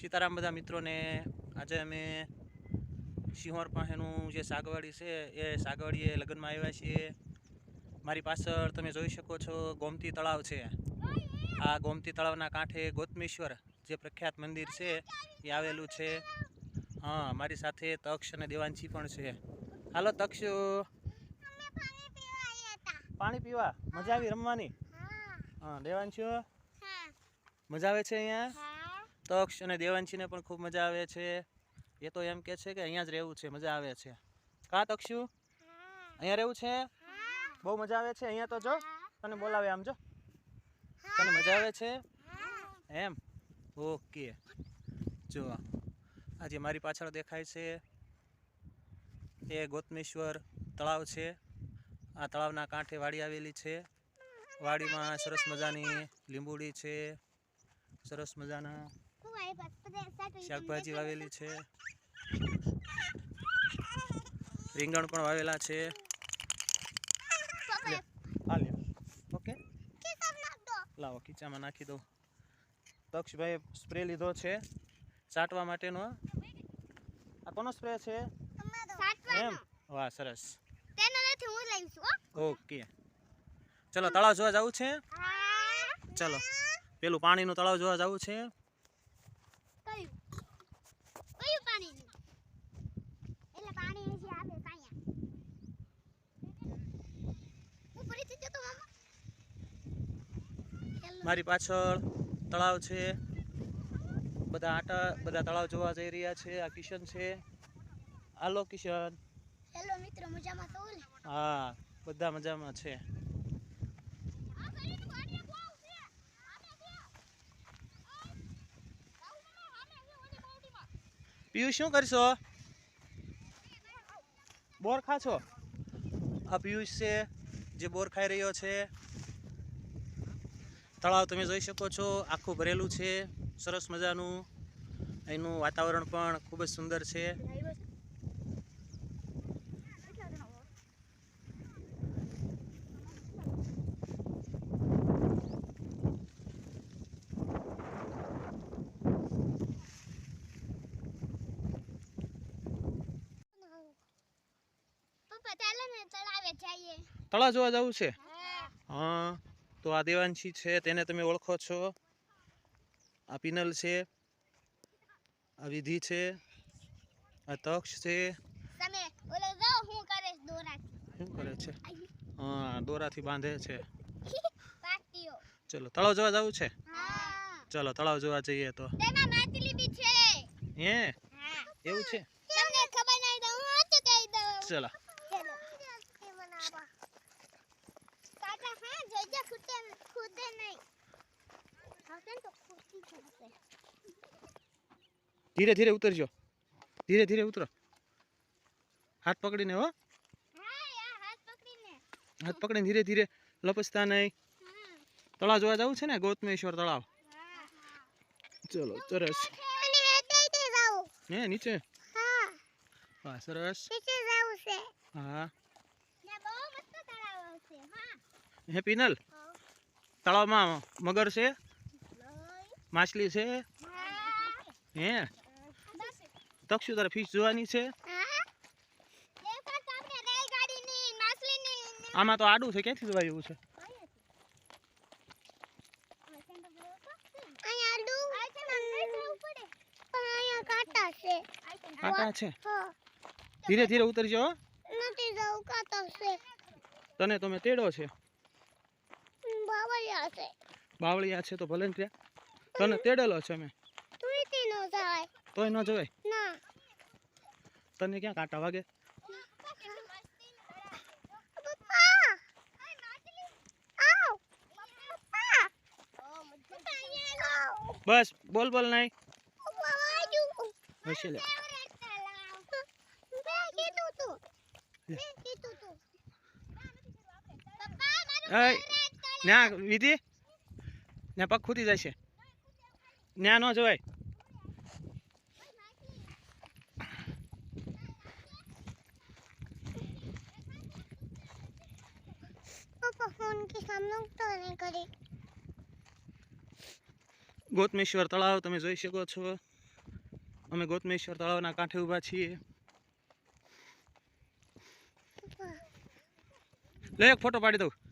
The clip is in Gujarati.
સીતારામ બધા મિત્રોને આજે અમે સિંહોર પાસેનું જે સાગવાડી છે એ સાગવાડીએ લગ્નમાં આવ્યા છીએ. મારી પાછળ તમે જોઈ શકો છો ગોમતી તળાવ છે. આ ગોમતી તળાવના કાંઠે ગોતમેશ્વર જે પ્રખ્યાત મંદિર છે એ આવેલું છે. હા મારી સાથે તક્ષ અને દેવાંશી પણ છે. હાલો તક્ષ. પાણી પીવા? મજા આવી રમવાની? હા. દેવાંશી મજા આવે છે અહીંયા? તક્ષ અને દેવાંશીને પણ ખૂબ મજા આવે છે. એ તો એમ કે છે કે અહીંયા જ રહેવું છે, મજા આવે છે. કા તક્ષુ? અહીંયા રહેવું છે? બહુ મજા આવે છે અહીંયા તો જો. તને બોલાવે આમ જો. તને મજા આવે છે? એમ? ઓકે. જો, આજે મારી પાછળ દેખાય છે. એ ગોતમેશ્વર તળાવ છે. આ તળાવના કાંઠે વાડી આવેલી છે. વાડીમાં સરસ મજાની લીંબુડી છે. સરસ મજાના શાકભાજી વાવેલી છે રીંગણ પણ વાવેલા છે. ઓકે. લાવો ખીચામાં નાખી દઉં. તક્ષભાઈ સ્પ્રે લીધો છે ચાટવા માટેનો. આ કોનો સ્પ્રે છે? એમ? વાહ સરસ. ઓકે. ચલો તળાવ જોવા જવું છે? ચલો પેલું પાણીનું તળાવ જોવા જવું છે? મારી પાછળ તળાવ છે. બધા આટા બધા તળાવ જોવા જઈ રહ્યા છે. આ કિશન છે. હાલો કિશન. હેલો મિત્રો મજામાં છો હા બધા મજામાં છે. પિયુષ શું કરશો? બોર ખાશો? આ પિયુષ છે જે બોર ખાઈ રહ્યો છે. તળાવ તમે જોઈ શકો છો. આખું ભરેલું છે. સરસ મજાનું. એનું વાતાવરણ પણ ખૂબ જ સુંદર છે. તળાવે જોવા જવું છે? હા. તો આ દેવાંશી છે તેને તમે ઓળખો છો. આ પિનલ છે આ વિધિ છે આ તક્ષ છે. શું કરે છે? હા દોરાથી બાંધે છે. ચલો તળાવ જોવા જવું છે? ચલો તળાવ જોવા જઈએ તો. હે? એવું છે? ચલો. ખૂટે ખૂટે નહીં ને તો ખૂટી જશે ધીરે ધીરે ઉતરજો ધીરે ધીરે ઉતરો હાથ પકડીને હો હાથ પકડીને ધીરે ધીરે લપસતા નહીં તળાવ જોવા જવું છે ને ગૌતમેશ્વર તળાવ ચલો સરસ હે નીચે હા સરસ હા હે પિનલ તળાવમાં મગર છે? માછલી છે? હે? તક્ષુ તારે ફિશ જોવાની છે? આમાં તો આડું છે ક્યાંથી જોવા એવું છે? કાંટા છે? ધીરે ધીરે ઉતરજો તને તમે તેડો છે. બાવળિયા છે બાવળિયા છે તો ભલે ને ત્યાં તને તેડેલો છે મેં તુઈથી નો જાય. તોય ન જવાય? ના. તને ક્યાં કાંટા વાગે? પપ્પા! આવ. પપ્પા! પપ્પા અહીંયા આવ બસ બોલ બોલ નહીં પપ્પા વાજુ. હશે લે. મેં કીધું તું. લે. મેં કીધું તું. પપ્પા મારું ન્યા વિધિ? ન્યા પગ ખૂટી જાય છે ન્યા ન જવાય. ગૌતમેશ્વર તળાવ તમે જોઈ શકો છો. અમે ગોતમેશ્વર તળાવના કાંઠે ઊભા છીએ. લે, એક ફોટો પાડી દઉં.